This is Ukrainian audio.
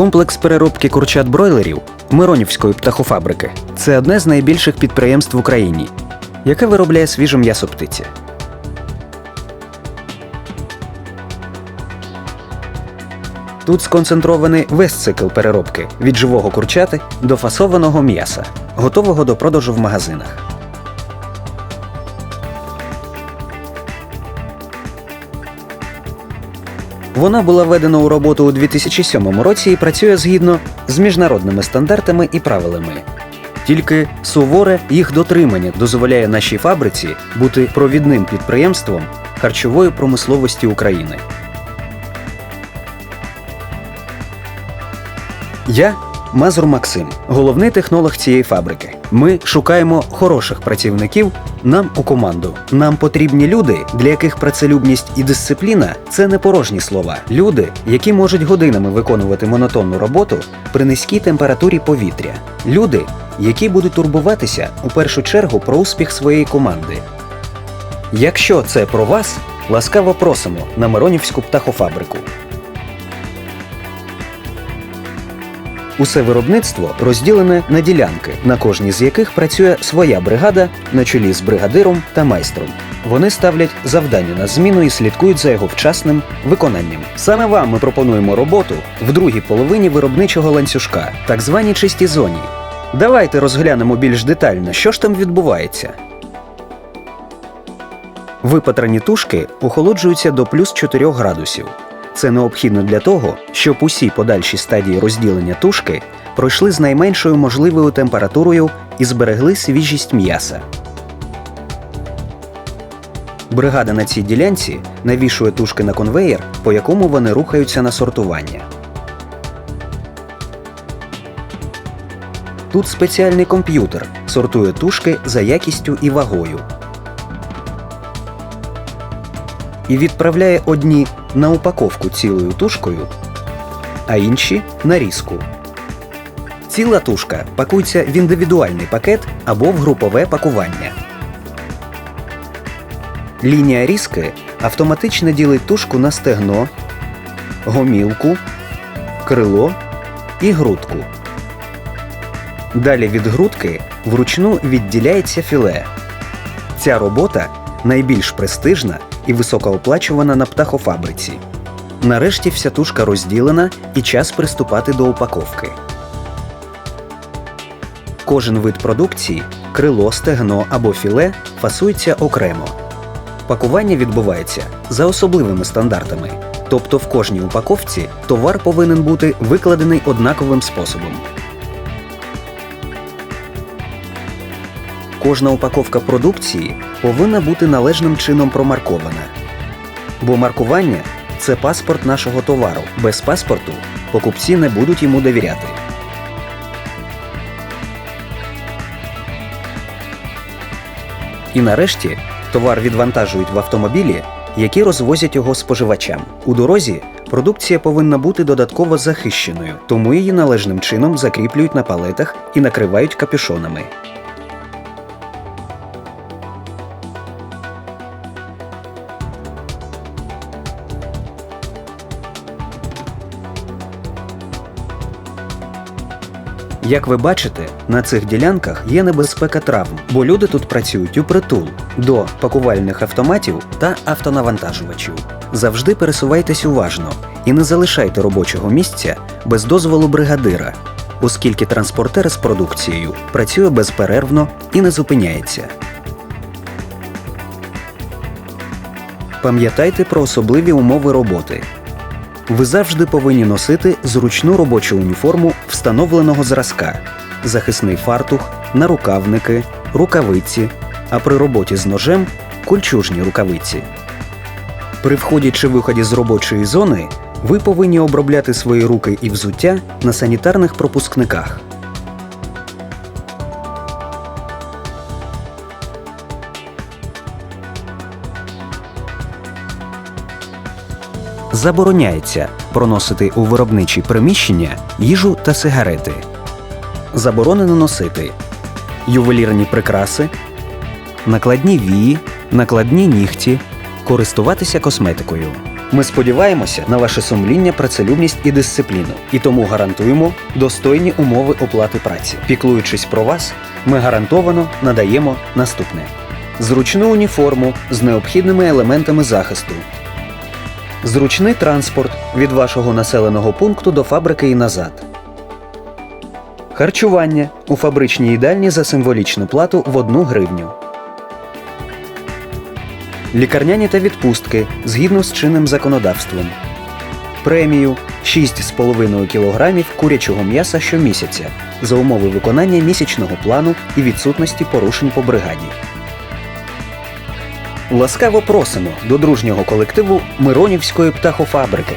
Комплекс переробки курчат бройлерів Миронівської птахофабрики це одне з найбільших підприємств в Україні, яке виробляє свіже м'ясо птиці. Тут сконцентрований весь цикл переробки від живого курчати до фасованого м'яса, готового до продажу в магазинах. Вона була введена у роботу у 2007 році і працює згідно з міжнародними стандартами і правилами. Тільки суворе їх дотримання дозволяє нашій фабриці бути провідним підприємством харчової промисловості України. Я Мазур Максим, головний технолог цієї фабрики. Ми шукаємо хороших працівників нам у команду. Нам потрібні люди, для яких працелюбність і дисципліна це не порожні слова. Люди, які можуть годинами виконувати монотонну роботу при низькій температурі повітря. Люди, які будуть турбуватися у першу чергу про успіх своєї команди. Якщо це про вас, ласкаво просимо на Миронівську птахофабрику. Усе виробництво розділене на ділянки, на кожній з яких працює своя бригада на чолі з бригадиром та майстром. Вони ставлять завдання на зміну і слідкують за його вчасним виконанням. Саме вам ми пропонуємо роботу в другій половині виробничого ланцюжка, так званій чистій зоні. Давайте розглянемо більш детально, що ж там відбувається. Випатрані тушки охолоджуються до плюс 4 градусів. Це необхідно для того, щоб усі подальші стадії розділення тушки пройшли з найменшою можливою температурою і зберегли свіжість м'яса. Бригада на цій ділянці навішує тушки на конвеєр, по якому вони рухаються на сортування. Тут спеціальний комп'ютер сортує тушки за якістю і вагою. і відправляє одні на упаковку цілою тушкою, а інші на різку. Ціла тушка пакується в індивідуальний пакет або в групове пакування. Лінія різки автоматично ділить тушку на стегно, гомілку, крило і грудку. Далі від грудки вручну відділяється філе. Ця робота найбільш престижна і високооплачувана на птахофабриці. Нарешті вся тушка розділена і час приступати до упаковки. Кожен вид продукції крило, стегно або філе фасується окремо. Пакування відбувається за особливими стандартами, тобто в кожній упаковці товар повинен бути викладений однаковим способом. Кожна упаковка продукції повинна бути належним чином промаркована. Бо маркування це паспорт нашого товару. Без паспорту покупці не будуть йому довіряти. І нарешті товар відвантажують в автомобілі, які розвозять його споживачам. У дорозі продукція повинна бути додатково захищеною, тому її належним чином закріплюють на палетах і накривають капюшонами. Як ви бачите, на цих ділянках є небезпека травм, бо люди тут працюють у притул до пакувальних автоматів та автонавантажувачів. Завжди пересувайтесь уважно і не залишайте робочого місця без дозволу бригадира, оскільки транспортер з продукцією працює безперервно і не зупиняється. Пам'ятайте про особливі умови роботи. Ви завжди повинні носити зручну робочу уніформу встановленого зразка, захисний фартух, нарукавники, рукавиці, а при роботі з ножем кольчужні рукавиці. При вході чи виході з робочої зони ви повинні обробляти свої руки і взуття на санітарних пропускниках. Забороняється проносити у виробничі приміщення їжу та сигарети. Заборонено носити ювелірні прикраси, накладні вії, накладні нігті, користуватися косметикою. Ми сподіваємося на ваше сумління, працелюбність і дисципліну, і тому гарантуємо достойні умови оплати праці. Піклуючись про вас, ми гарантовано надаємо наступне: зручну уніформу з необхідними елементами захисту, зручний транспорт від вашого населеного пункту до фабрики і назад. Харчування у фабричній їдальні за символічну плату в 1 гривню. Лікарняні та відпустки згідно з чинним законодавством. Премію 6,5 кг курячого м'яса щомісяця за умови виконання місячного плану і відсутності порушень по бригаді. Ласкаво просимо до дружнього колективу Миронівської птахофабрики.